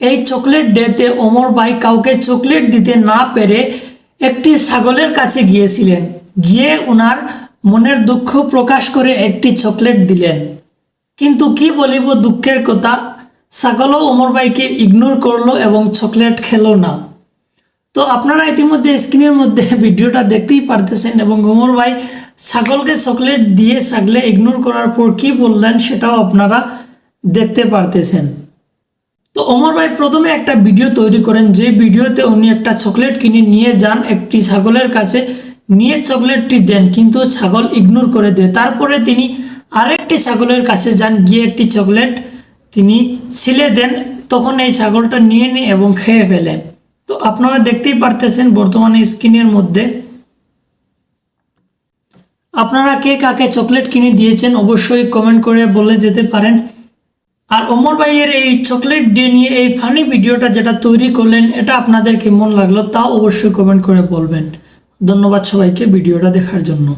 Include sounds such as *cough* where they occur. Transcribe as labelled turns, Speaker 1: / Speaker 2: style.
Speaker 1: এই চকলেট ডেতে ওমর ভাই কাউকে চকলেট দিতে না পেরে একটি ছাগলের কাছে গিয়েছিলেন। গিয়ে ওনার মনের দুঃখ প্রকাশ করে একটি চকলেট দিলেন। কিন্তু কি বলিব দুঃখের কথা, ছাগলও ওমর ভাইকে ইগনোর করল এবং চকলেট খেলো না। তো আপনারা ইতিমধ্যে স্ক্রিনের মধ্যে *laughs* ভিডিওটা দেখতেই পারতেছেন এবং ওমর ভাই ছাগলকে চকলেট দিয়ে ছাগলে ইগনোর করার পর কি বললেন সেটাও আপনারা দেখতে পারতেছেন। তো ওমর ভাই প্রথমে একটা ভিডিও তৈরি করেন, যে ভিডিওতে উনি একটা চকলেট কিনে নিয়ে যান একটি ছাগলের কাছে, নিয়ে চকলেটটি দেন, কিন্তু ছাগল ইগনোর করে দেয়। তারপরে তিনি আরেকটি ছাগলের কাছে যান, গিয়ে একটি চকলেট তিনি ছিলে দেন, তখন এই ছাগলটা নিয়ে নিয়ে এবং খেয়ে ফেলেন তো আপনারা দেখতেই পারতেছেন বর্তমানে স্ক্রিনের মধ্যে। আপনারা কে কাকে চকলেট কিনে দিয়েছেন অবশ্যই কমেন্ট করে বলে যেতে পারেন। আর অমর ভাইয়ের এই চকলেট ডে নিয়ে এই ফানি ভিডিওটা যেটা তৈরি করলেন, এটা আপনাদের কেমন লাগল তা অবশ্যই কমেন্ট করে বলবেন। ধন্যবাদ সবাইকে ভিডিওটা দেখার জন্য।